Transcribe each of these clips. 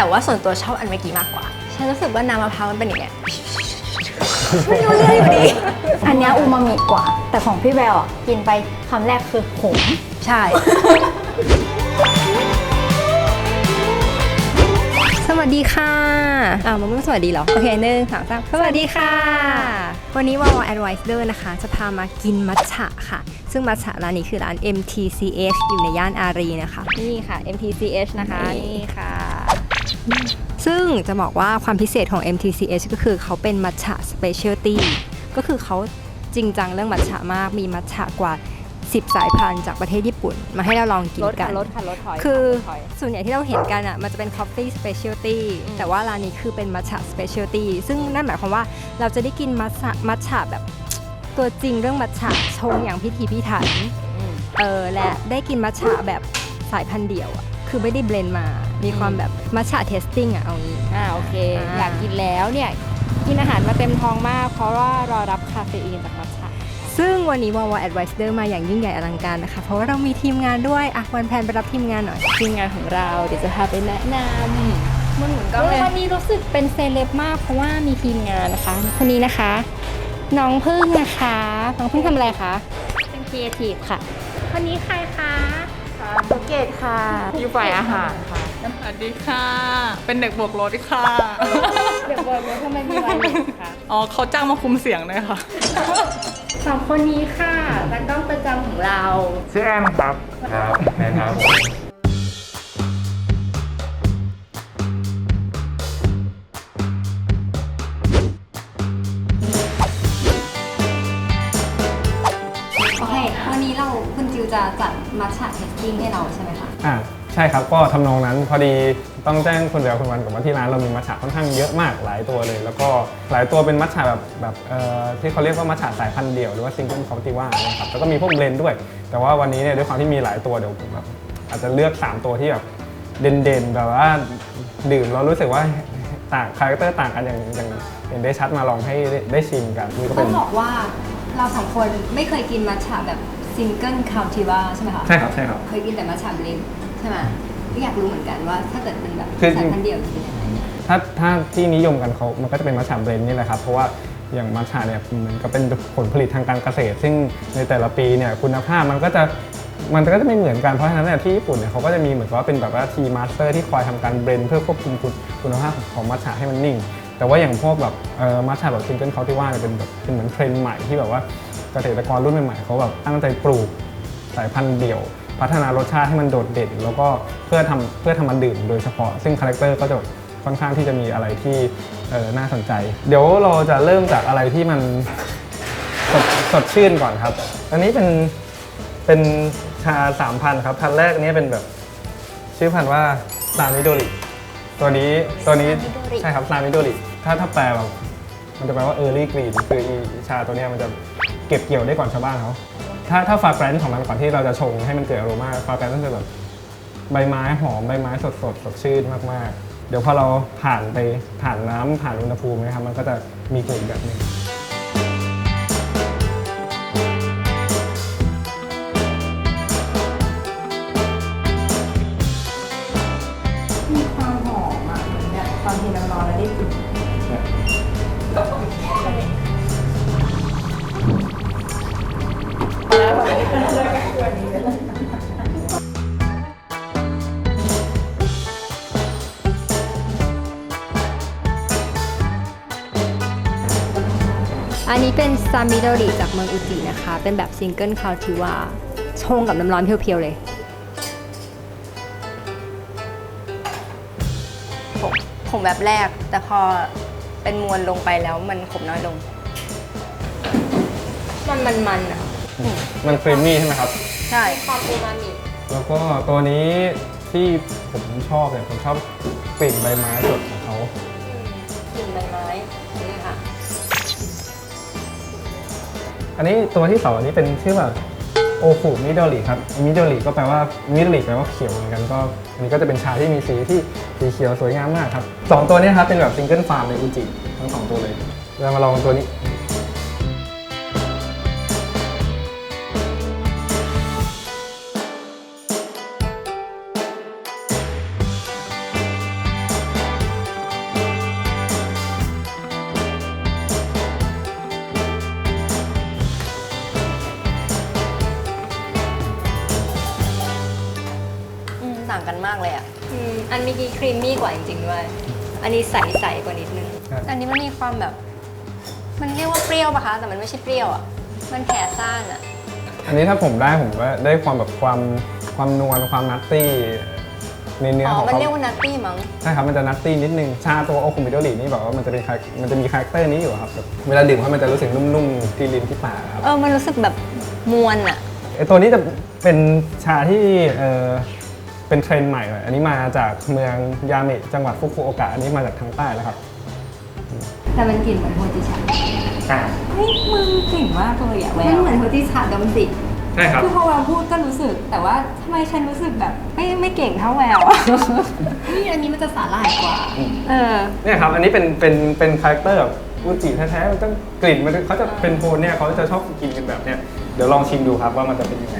แต่ว่าส่วนตัวชอบอันเมื่อกี้มากกว่า ฉันรู้สึกว่าน้ำมะพร้าวมันเป็นอย่างเงี้ยไม่รู้เรื่องอยู่ดี อันเนี้ยอูมามิกว่า แต่ของพี่แววอะกินไปคำแรกคือขมใช่ สวัสดีค่ะอ้าวมันไม่สวัสดีเหรอ โอเคหนึ่งสองสามสวัสดีค่ะ วันนี้วาวา Advisor นะคะ จะพามากินมัทฉะค่ะ ซึ่งมัทฉะร้านนี้คือร้าน MTCH อยู่ในย่านอารีนะคะ นี่ค่ะ MTCH นะคะ นี่ค่ะ ซึ่งจะบอกว่าความพิเศษของ MTCH ก็คือเขาเป็นมัทฉะ Specialty ก็คือเขาจริงจังเรื่องมัทฉะมาก มีมัทฉะกว่า 10 สายพันธุ์จากประเทศญี่ปุ่น มาให้เราลองกินรถกัค่ะนรถค่ะรถถอยคือถอยส่วนใหญ่ที่เราเห็นกันอะมันจะเป็น coffee specialty อืมแต่ว่าร้านนี้คือเป็นมัทฉะ specialty ซึ่งนั่นหมายความว่าเราจะได้กินมัทฉะมัทฉะแบบตัวจริงเรื่องมัทฉะชงอย่างพิถีพิถันอืมเออและได้กินมัทฉะแบบสายพันธุ์เดี่ยวอะ คือไม่ได้เบลนด์มา มีความแบบมัทฉะ testing อะเอางี้ อ่าโอเค อ่า อยากกินแล้วเนี่ย กินอาหารมาเต็มท้องมาก เพราะว่ารอรับคาเฟอีนจากมัทฉะซึ่งวันนี้วาวา advisor มาอย่างยิ่งใหญ่อลังการนะคะ เพราะว่าเรามีทีมงานด้วยอะวันแพนไปรับทีมงานหน่อย ทีมงานของเราเดี๋ยวจะพาไปแนะนำมันเหมือนก็ก็เลยวันนี้รู้สึกเป็นเซเลบมาก เพราะว่ามีทีมงานนะคะ คนนี้นะคะ น้องพึ่งนะคะ น้องพึ่งทำอะไรคะ เป็นครีเอทีฟค่ะ คนนี้ใครคะค่ะ ภูเก็ตค่ะ อยู่ฝ่ายอาหารค่ะ สวัสดีค่ะ เป็นเด็กบวกรถค่ะ เดี๋ยวบอกว่าทำไมมีวันเด็กคะอ๋อเขาจ้างมาคุมเสียงด้วยค่ะ สองคนนี้ค่ะตากล้องประจำของเรา ชื่อแอมครับ ครับนะครับ จะจัดมัทฉะเทสติ้งให้เราใช่ไหมคะ อ่าใช่ครับ ก็ทำนองนั้นพอดีต้องแจ้งคุณเดียวคุณวันกับว่าที่ร้านเรามีมัทฉะค่อนข้างเยอะมากหลายตัวเลย แล้วก็หลายตัวเป็นมัทฉะแบบแบบเอ่อที่เขาเรียกว่ามัทฉะสายพันธุ์เดี่ยวหรือว่าซิงเกิลคอร์ติว่านะครับแล้วก็มีพวกเบลนด์ด้วย แต่ว่าวันนี้เนี่ยด้วยความที่มีหลายตัวเดี๋ยวผมแบบอาจจะเลือก 3 ตัวที่แบบเด่นๆแบบว่าดื่มเรารู้สึกว่าต่างคาแรคเตอร์ต่างกันอย่างอย่างเห็นได้ชัดมาลองให้ได้ได้ชิมกันนี่ก็ต้เป็อน งบอกว่าเราสองคนไม่เคยกินมัทฉะแบบ ซิงเกิลคาวทิว่าใช่ไหมคะใช่ครับใช่ครับ เคยกินแต่มัทฉะเบลนด์ใช่ไหมก็อยากรู้เหมือนกันว่าถ้าเกิดเป็นแบบคือสายพันธุ์เดี่ยวจะเป็นยังไงถ้าถ้าที่นิยมกันเขามันก็จะเป็นมัทฉะเบรนด์นี่แหละครับเพราะว่าอย่างมัทฉะเนี่ยมันก็เป็นผลผลิตทางการเกษตร ซึ่งในแต่ละปีเนี่ยคุณภาพมันก็จะมันก็จะไม่เหมือนกันเพราะฉะนั้นเนี่ยที่ญี่ปุ่นเนี่ยเขาก็จะมีเหมือนกับว่าเป็นแบบว่าทีมาสเตอร์ที่คอยทำการเบรนด์เพื่อควบคุมคุณคุณภาพของมัทฉะให้มันนิ่ง แต่ว่าอย่างพวกแบบเอ่อมัทฉะแบบซิงเกิลเขาที่ว่าเนี่ยเป็นแบบเป็นเหมือนเทรนด์ใหม่ที่แบบว่า เกษตรกรรุ่นใหม่ๆเขาแบบตั้งใจปลูกสายพันธุ์เดี่ยว พัฒนารสชาติให้มันโดดเด่น แล้วก็เพื่อทำเพื่อทำมันดื่มโดยเฉพาะ ซึ่งคาแรคเตอร์ก็จะค่อนข้างที่จะมีอะไรที่เอ่อน่าสนใจ เดี๋ยวเราจะเริ่มจากอะไรที่มันสดสดชื่นก่อนครับ อันนี้เป็นเป็นชาสามพันครับพันแรกเนี้เป็นแบบชื่อพันธุ์ว่าซามิโดริตัวนี้ตัวนี้ Samidori ใช่ครับซามิโดริถ้าถ้าแปลแบบมันจะแปลว่า early green คืออีชาตัวเนี้ยมันจะ เก็บเกี่ยวได้ก่อนชาวบ้านเขาถ้าถ้าฟาแกรนซ์ของมันก่อนที่เราจะชงให้มันเกิดอโรมาฟาแกรนซ์ก็จะแบบใบไม้หอมใบไม้สดสดสดชื่นมากๆ เดี๋ยวพอเราผ่านไปผ่านน้ำผ่านอุณหภูมินะครับมันก็จะมีกลิ่นแบบนี้ ซามิโดริจากเมืองอุจินะคะ เป็นแบบซิงเกิลคาวทิวาชงกับน้ำร้อนเพียวๆเลยผมผมแบบแรก แต่พอเป็นมวลลงไปแล้วมันขมน้อยลง มันมันมันอะ มันครีมมี่ใช่ไหมครับ ใช่ความอูมามิ แล้วก็ตัวนี้ที่ผมชอบเนี่ยผมชอบกลิ่นใบไม้สด อันนี้ตัวที่สองอันนี้เป็นชื่อแบบโอคุมิโดริครับมิโดริก็แปลว่ามิโดริแปลว่าเขียวเหมือนกันก็อันนี้ก็จะเป็นชาที่มีสีที่สีเขียวสวยงามมากครับสองตัวนี้ครับเป็นแบบซิงเกิลฟาร์มในอุจิทั้งสองตัวเลยเรามาลองตัวนี้ ครีมมี่กว่าจริงๆด้วย อันนี้ใสๆกว่านิดนึง ครับอันนี้มันมีความแบบ มันเรียกว่าเปรี้ยวปะคะ แต่มันไม่ใช่เปรี้ยวอะ มันแผ่ซ่านอะ อันนี้ถ้าผมได้ผมก็ได้ความแบบความความนวลความนัตตี้ในเนื้ออ๋ขอองมันเขาเรียกว่านัตตี้มั้ง ใช่ครับมันจะนัตตี้นิดนึงชาตัวโอคุมิโดรินี่แบบว่ามันจะเป็นคามันจะมีคาแรคเตอร์นี้อยู่ครับแบบเวลาดื่มเขามันจะรู้สึกนุ่มๆที่ลิ้นที่ปากครับ เออ มันรู้สึกแบบมวนอะ ไอตัวนี้จะเป็นชาที่เออ เป็นเทรนด์ใหม่เลยอันนี้มาจากเมืองยาเมะจังหวัดฟุกุโอกะอันนี้มาจากทางใต้แล้วครับ แต่มันกลิ่นเหมือนโฮจิชาใช่เฮ้ยมึงเก่งมากเลยอะแวมันวเหมือนโฮจิชาดมสิใช่ครับ คือพอแววพูดก็รู้สึก แต่ว่าทำไมฉันรู้สึกแบบไม่ไม่เก่งเท่าแววอะ นี่อันนี้มันจะสาหร่ายกว่า เออ เนี่ยครับ อันนี้เป็น เป็น เป็นคาแรคเตอร์แบบอุจิแท้ๆ มันต้องกลิ่นมันเขาจะเป็นโทนเนี่ยเขาจะชอบกินกันแบบเนี้ยเดี๋ยวลองชิมดูครับว่ามันจะเป็นยังไงท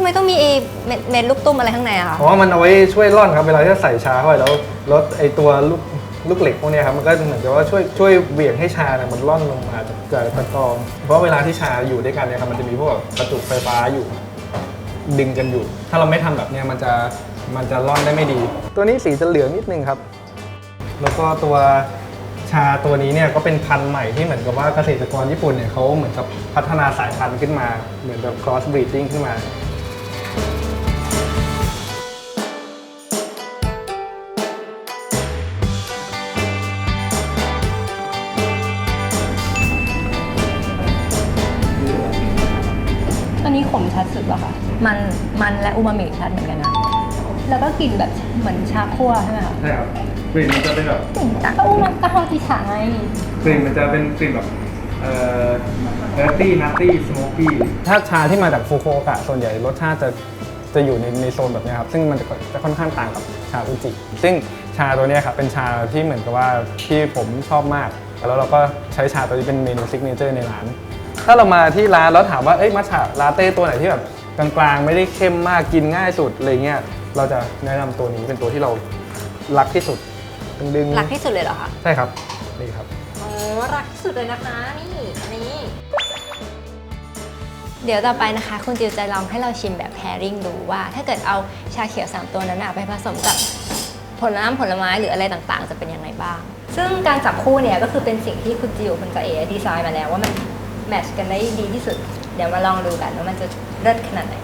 ำไมต้องมีไอ้เม็ดเม็ดลูกตุ้มอะไรข้างในอะคะ เพราะว่ามันเอาไว้ช่วยร่อนครับเวลาที่ใส่ชาเข้าไปแล้วลดไอตัวลูกลูกเหล็กพวกเนี้ยครับมันก็เหมือนกับว่าช่วยช่วยเบี่ยงให้ชาเนี่ยมันร่อนลงมาจากจากตะกรองเพราะเวลาที่ชาอยู่ด้วยกันเนี่ยครับมันจะมีพวกแบบกระจุกไฟฟ้าอยู่ ดึงกันอยู่ ถ้าเราไม่ทำแบบเนี้ยมันจะมันจะร่อนได้ไม่ดี ตัวนี้สีจะเหลืองนิดนึงครับ แล้วก็ตัวชาตัวนี้เนี่ยก็เป็นพันธุ์ใหม่ที่เหมือนกับว่าเกษตรกรญี่ปุ่นเนี่ยเขาเหมือนกับพัฒนาสายพันธุ์ขึ้นมา เหมือนแบบ cross breeding ขึ้นมา อูมามิชัดเหมือนกันนะ แล้วก็กลิ่นแบบเหมือนชาคั่วใช่ไหมคะใช่ครับกลิ่นมันจะเป็นแบบกลิ่นอะก็อูมาก็โฮจิชาไงกลิ่นมันจะเป็นกลิ่นแบบเอ่อเนตตี้นัตตี้สโมกี้ถ้าชาที่มาจากฟูโคโอกะส่วนใหญ่รสชาติจะจะอยู่ในในโซนแบบเนี้ยครับซึ่งมันจะจะค่อนข้างต่างกับชาอุจิ ซึ่งชาตัวเนี้ยครับเป็นชาที่เหมือนกับว่าที่ผมชอบมาก แล้วเราก็ใช้ชาตัวนี้เป็นเมนูซิกเนเจอร์ในร้าน ถ้าเรามาที่ร้านแล้วถามว่าเอ้ยมัทฉะลาเต้ตัวไหนที่แบบ กลางๆ ไม่ได้เข้มมากกินง่ายสุดอะไรเงี้ยเราจะแนะนำตัวนี้เป็นตัวที่เรารักที่สุดดึงๆรักที่สุดเลยเหรอคะใช่ครับนี่ครับอ๋อรักที่สุดเลยนะคะ นี่อันนี้เดี๋ยวต่อไปนะคะ คุณจิวจะลองให้เราชิมแบบแพริงดูว่า ถ้าเกิดเอาชาเขียว 3 ตัวนั้นนะไปผสมกับผลน้ำผลไม้หรืออะไรต่างๆ จะเป็นยังไงบ้าง ซึ่งการจับคู่เนี่ยก็คือเป็นสิ่งที่คุณจิวคุณกาเอดีไซน์มาแล้วว่ามันแมทช์กันได้ดีที่สุด เดี๋ยวมาลองดูกันว่ามันจะ เลิศขนาดไหน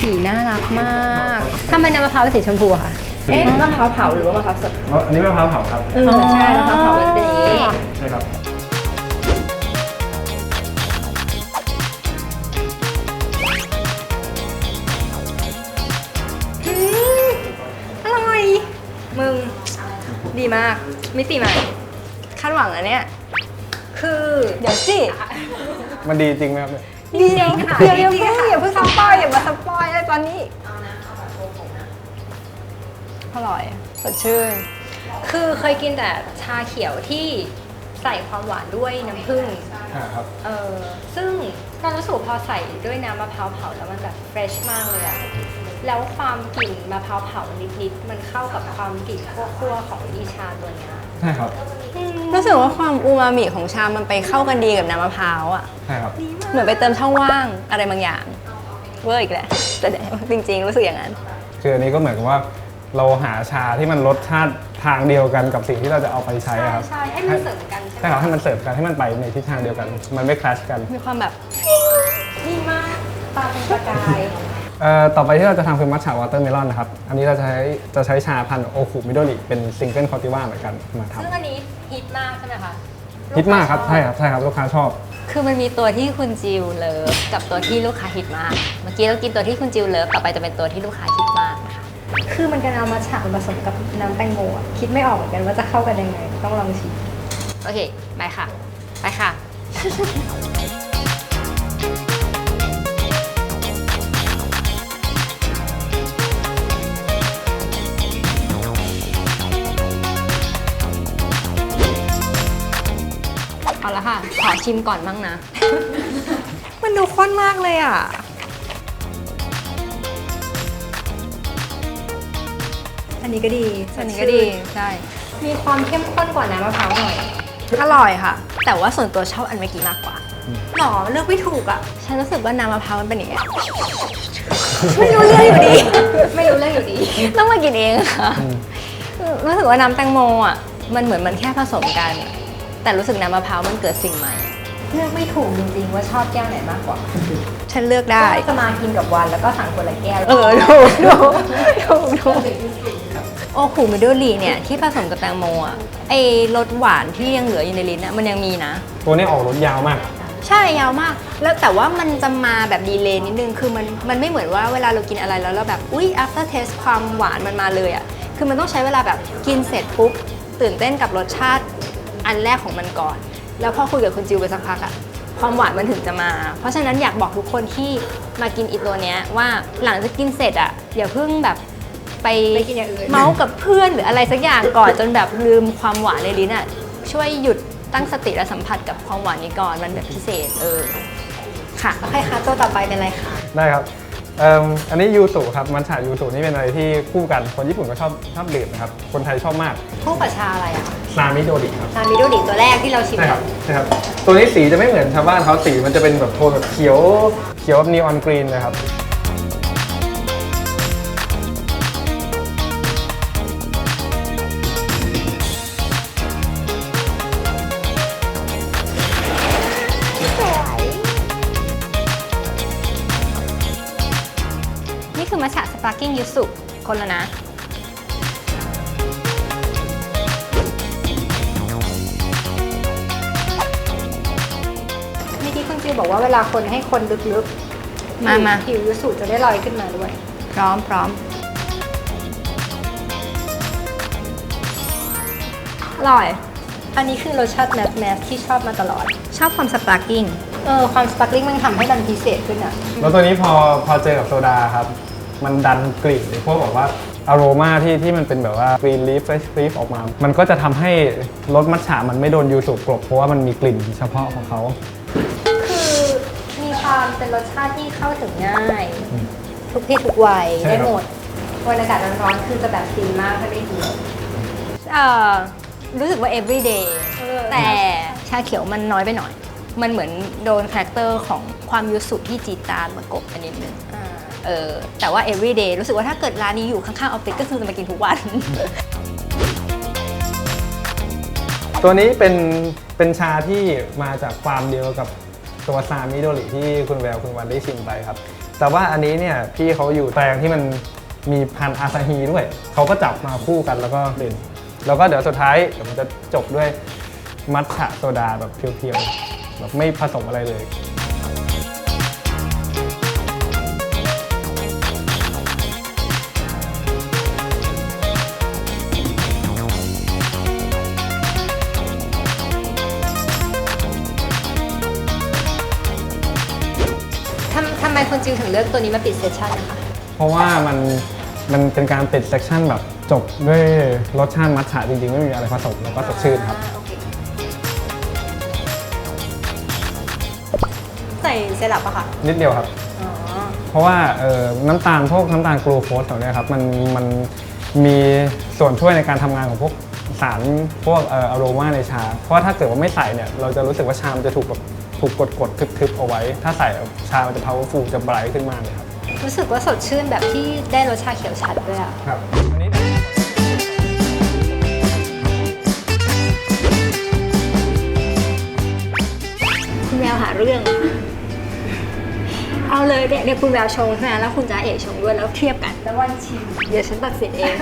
สีน่ารักมากทำไมน้ำมะพร้าวเป็นสีชมพูอะคะเอ๊ะมะพร้าวเผาหรือว่ามะพร้าวสด อันนี้มะพร้าวเผาครับเออใช่มะพร้าวเผามันจะเป็นอย่างนี้ใช่ครับ มาก มิติใหม่ คาดหวังอันเนี้ยคือเดี๋ยวสิ มันดีจริงไหมครับเนี่ยดีจริงค่ะเดี๋ยวอย่าจริงเพิ่งค่ะอย่าเพิ่งสปอยอย่ามาสปอยเลยตอนนี้อร่อยสดชื่น คือเคยกินแต่ชาเขียวที่ใส่ความหวานด้วยน้ำผึ้ง อ่าครับ เออซึ่งเรารู้สึกพอใส่ด้วยน้ำมะพร้าวเผาแล้วมันแบบเฟรชมากเลยอะ แล้วความกลิ่นมะพร้าวเผานิดๆมันเข้ากับความกลิ่นคั่วๆของอีชาตัวเนี้ยใช่ครับรู้สึกว่าความอูมามิของชา มันไปเข้ากันดีกับน้ำมะพร้าวอะใช่ครับ เหมือนไปเติมช่องว่างอะไรบางอย่าง เวอร์อีกแหละแต่จริง ๆ รู้สึกอย่างนั้น คืออันนี้ก็เหมือนกับว่าเราหาชาที่มันรสชาติทางเดียวกันกับสิ่งที่เราจะเอาไปใช้อะครับ ใช่ให้มันเสริมกันใช่ไหมใช่ครับให้มันเสริมกันให้มันไปในทิศทางเดียวกัน มันไม่คลาชกัน มีความแบบดีมากตาเป็นประกาย เอ่อต่อไปที่เราจะทำคือมัทฉะวอเตอร์เมลอนนะครับ อันนี้เราจะใช้จะใช้ชาพันธุ์โอคุมิโดริเป็นซิงเกิลคอติว่าเหมือนกันมาทซึ่งอันนี้ฮิตมากใช่ไหมคะำฮิตมากครับใช่ครับใช่ครับลูกค้าชอบ คือมันมีตัวที่คุณจิวเลิฟกับตัวที่ลูกค้าฮิตมาก เมื่อกี้เรากินตัวที่คุณจิวเลิฟต่อไปจะเป็นตัวที่ลูกค้าฮิตมากนะคะคือมันกันเอามาฉะผสมกับน้ำแตงโมอะคิดไม่ออกเหมือนกันว่าจะเข้ากันยังไง ต้องลองชิม โอเค ไปค่ะ ไปค่ะ ค่ะ ขอชิมก่อนบ้างนะ มันดูข้นมากเลยอะ อันนี้ก็ดีอันนี้ก็ดี ใช่ มีความเข้มข้นกว่าน้ำมะพร้าวหน่อย อร่อยค่ะ แต่ว่าส่วนตัวชอบอันเมื่อกี้มากกว่าหรอเลือกไม่ถูกอะ ฉันรู้สึกว่าน้ำมะพร้าวมันเป็นอย่างเงี้ยไม่รู้เรื่องอยู่ดี ไม่รู้เรื่องอยู่ดี ต้องมากินเองค่ะ รู้สึกว่าน้ำแตงโมอะ มันเหมือนมันแค่ผสมกัน แต่รู้สึกน้ำมะพร้าวมันเกิดสิ่งใหม่ เลือกไม่ถูกจริงๆว่าชอบแก้วไหนมากกว่าฉันเลือกได้จะมากินกับวันแล้วก็สั่งคนละแก้วเออถูกถูกถูกถูกโอ้คูมิโดรีเนี่ยที่ผสมกับแตงโมอะไอรสหวานที่ยังเหลืออยู่ในลิ้นอะมันยังมีนะ ตัวนี้ออกรสยาวมาก ใช่ยาวมาก แล้วแต่ว่ามันจะมาแบบดีเลย์นิดนึงคือมันมันไม่เหมือนว่าเวลาเรากินอะไรแล้วเราแบบอุ๊ย after taste ความหวานมันมาเลยอะ่ะคือมันต้องใช้เวลาแบบกินเสร็จปุ๊บตื่นเต้นกับรสชาติ อันแรกของมันก่อน แล้วพอคุยกับคุณจิวไปสักพักอะความหวานมันถึงจะมา เพราะฉะนั้นอยากบอกทุกคนที่มากินอีตัวเนี้ยว่าหลังจากกินเสร็จอะอย่าเพิ่งแบบไปเมาส์กับเพื่อนหรืออะไรสักอย่างก่อน จนแบบลืมความหวานในลิ้นอะช่วยหยุดตั้งสติและสัมผัสกับความหวานนี้ก่อนมันแบบพิเศษเออค่ะ โอเคค่ะตัวต่อไปเป็นอะไรคะ ได้ครับเอิ่มอันนี้ยูสุครับ มันฉายูสุนี่เป็นอะไรที่คู่กัน คนญี่ปุ่นก็ชอบชอบดื่มนะครับ คนไทยชอบมาก คู่กับชาอะไรอะคะ ซามิโดริครับชามิโดดิตัวแรกที่เราชิม ใช่ครับใช่ครับ ตัวนี้สีจะไม่เหมือนชาวบ้านเขาสีมันจะเป็นแบบโทนแบบเขียว เขียวแบบนีออนกรีนเลยครับ นี่คือมัชฉะสปาร์กิ้งยูสุคนละนะ เมื่อกี้คุณจิวบอกว่าเวลาคนให้คนลึกๆมามา ผิวยูสุจะได้ลอยขึ้นมาด้วย พร้อมพร้อมอร่อย อันนี้คือรสชาติแมสแมสที่ชอบมาตลอด ชอบความสปาร์กิ้งเออความสปาร์กิ้งมันทำให้มันพิเศษขึ้นอะแล้วตัวนี้พอพอเจอกับโซดาครับ มันดันกลิ่นหรือพวกแบบว่าอโรมาที่ที่มันเป็นแบบว่ากรีนลีฟเฟรชลีฟออกมา มันก็จะทำให้รสมัทฉะมันไม่โดนยูสุกลบเพราะว่ามันมีกลิ่นเฉพาะของเขาคือมี ความเป็นรสชาติที่เข้าถึงง่าย ทุกเพศทุกวัยใช่ได้ครับ หมดวันอากาศร้อนๆคือจะแบบฟินมากถ้าได้กินเอ่อรู้สึกว่า everyday แต่ชาเขียวมันน้อยไปหน่อย มันเหมือนโดนคาแรคเตอร์ของความยุสุที่จีดจานมากบอันนิดนึงเออแต่ว่า everyday รู้สึกว่าถ้าเกิดร้านนี้อยู่ข้างๆออฟฟิศก็คือจะมากินทุกวัน ตัวนี้เป็นเป็นชาที่มาจากฟาร์มเดียวกับ ตัวซามิโดริที่คุณแววคุณวันได้ชิมไปครับ แต่ว่าอันนี้เนี่ยพี่เขาอยู่แปลงที่มันมีพันธุ์อาซาฮีด้วย เขาก็จับมาคู่กันแล้วก็เด่นแล้วก็เดี๋ยวสุดท้ายเดี๋ยวมันจะจบด้วยมัทฉะโซดาแบบเพียวๆแบบไม่ผสมอะไรเลย คุณจิวถึงเลือกตัวนี้มาปิดเซสชั่นนะคะ เพราะว่ามันมันเป็นการปิดเซกชันแบบจบด้วยรสชาติมัทฉะจริงๆ ไม่มีอะไรผสมแล้วก็สดชื่นครับ อ่าโอเคใส่เซรั่ปอะค่ะ นิดเดียวครับ อ๋อ เพราะว่าเอ่อน้ำตาลพวกน้ำตาลกลูโคสเหล่านี้ครับมันมันมีส่วนช่วยในการทำงานของพวกสารพวกเอ่ออโรมาในชา เพราะว่าถ้าเกิดว่าไม่ใส่เนี่ยเราจะรู้สึกว่าชามันจะถูกแบบ ถูกกดกดๆทึบๆเอาไว้ ถ้าใส่ชามันจะ powerful จะไบรท์ขึ้นมากเลยครับ รู้สึกว่าสดชื่นแบบที่ได้รสชาเขียวชัดด้วยอะครับอันนี้คุณแววหาเรื่อง เอาเลยเนี่ยเนี่ยคุณแววชงใช่ไหมแล้วคุณจ้าเอกชงด้วยแล้วเทียบกัน แล้ววันชิม เดี๋ยวฉันตัดสินเอง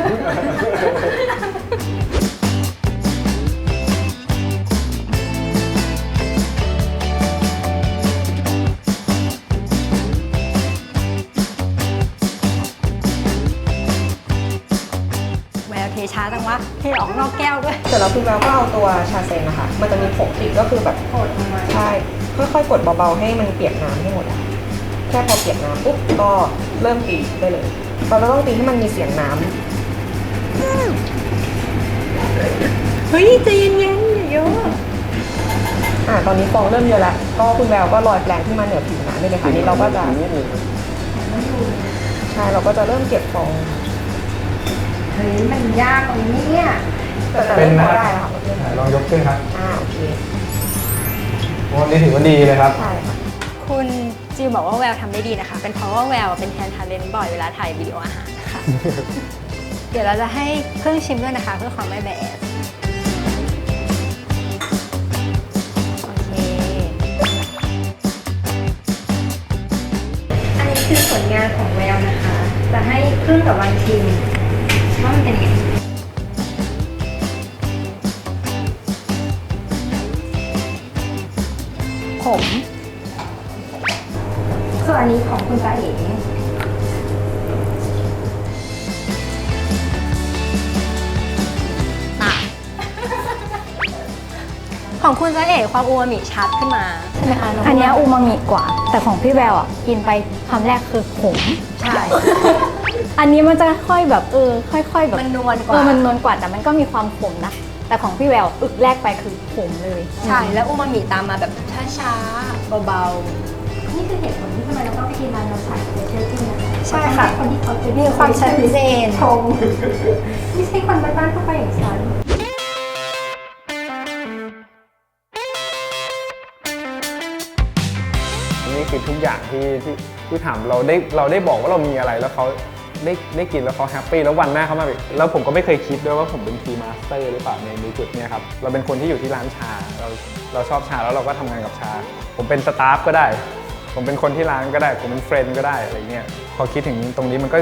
วเทช้าจังวะเทออกนอกแก้วด้วย เสร็จแล้วคุณแววก็เอาตัวชาเซนนะคะ มันจะมีผงติดก็คือแบบโหดทำไมใช่ค่อยๆกดเบาๆให้มันเปียกน้ำให้หมดอะแค่พอเปียกน้ำปุ๊บก็เริ่มตีได้เลยเราต้องตีให้มันมีเสียงน้ำเฮ้ยใจเย็นๆอย่าเยอะอ่าตอนนี้ฟองเริ่มเยอะแล้วก็คุณแววก็ลอยแปรงที่มาเหนือผิวน้ำได้เลยค่ะนี่เราก็จะใช่เราก็จะเริ่มเก็บฟองเฮ้ยมันยากตรงนี้เนี่ยแต่แต่เป็นเล่นนะพอครับได้แล้วค่ะเล่นไหนลองยกขึ้นครับอ่าโอเคโอ้นี่ถือว่าดีเลยครับ ใช่ค่ะคุณจิวบอกว่าแววทำได้ดีนะคะ เป็นเพราะว่าแววเป็นแทนทาเลนบ่อยเวลาถ่ายวิดีโออาหารนะคะ เดี๋ยวเราจะให้เพิ่งชิมด้วยนะคะ เพื่อความไม่แบดโอเค อันนี้คือผลงานของแววนะคะ จะให้เพิ่งกับวันชิม ว่ามันเป็นยังไงผมส่วนอันนี้ของคุณตาเอ๋ของคุณจะเอ๋ความอูมามิชัดขึ้นมาใช่ไหมคะอันเนี้ยอูมามิกว่า แต่ของพี่แววอะ กินไปคำแรกคือขม ใช่ อันนี้มันจะค่อยแบบเออค่อย ๆ แบบมันนวลกว่าเออมันนวลกว่าแต่มันก็มีความขมนะ แต่ของพี่แววอึกแรกไปคือขมเลย ใช่ แล้วอูมามิตามมาแบบช้าๆเบาๆนี่คือเหตุผลที่ทำไมเราต้องไปกินร้านน้ำใสเชื่อจริงนะคะใช่ค่ะ คนที่เขาจะมีความชัดเจนชงไม่ใช่คนบ้านๆเข้าไปอย่างฉัน นี่คือทุกอย่างที่ที่ที่ถามเราได้เราได้บอกว่าเรามีอะไรแล้วเขา ได้ได้กินแล้วเขาแฮปปี้แล้ววันหน้าเขามาอีกแล้วผมก็ไม่เคยคิดด้วยว่าผมเป็นทีมาสเตอร์หรือเปล่าในในจุดเนี้ยครับเราเป็นคนที่อยู่ที่ร้านชาเราเราชอบชาแล้วเราก็ทำงานกับชา ผมเป็นสตาฟก็ได้ ผมเป็นคนที่ร้านก็ได้ ผมเป็นเฟรนด์ก็ได้อะไรเงี้ยพอคิดถึงตรงนี้มันก็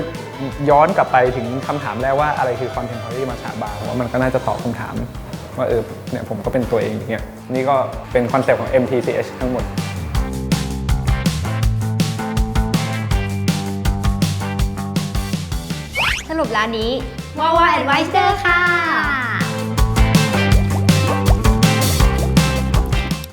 ย้อนกลับไปถึงคำถามแรกว่าอะไรคือคอนเทน p o r a r y มาชาบาร์ว่ามันก็น่าจะตอบคำถาม ว่าเออเนี่ยผมก็เป็นตัวเองอย่างเงี้ยนี่ก็เป็นคอนเซปต์ของ MTCH ทั้งหมด ร้านนี้ว่าว่าแอดไวเซอร์ค่ะ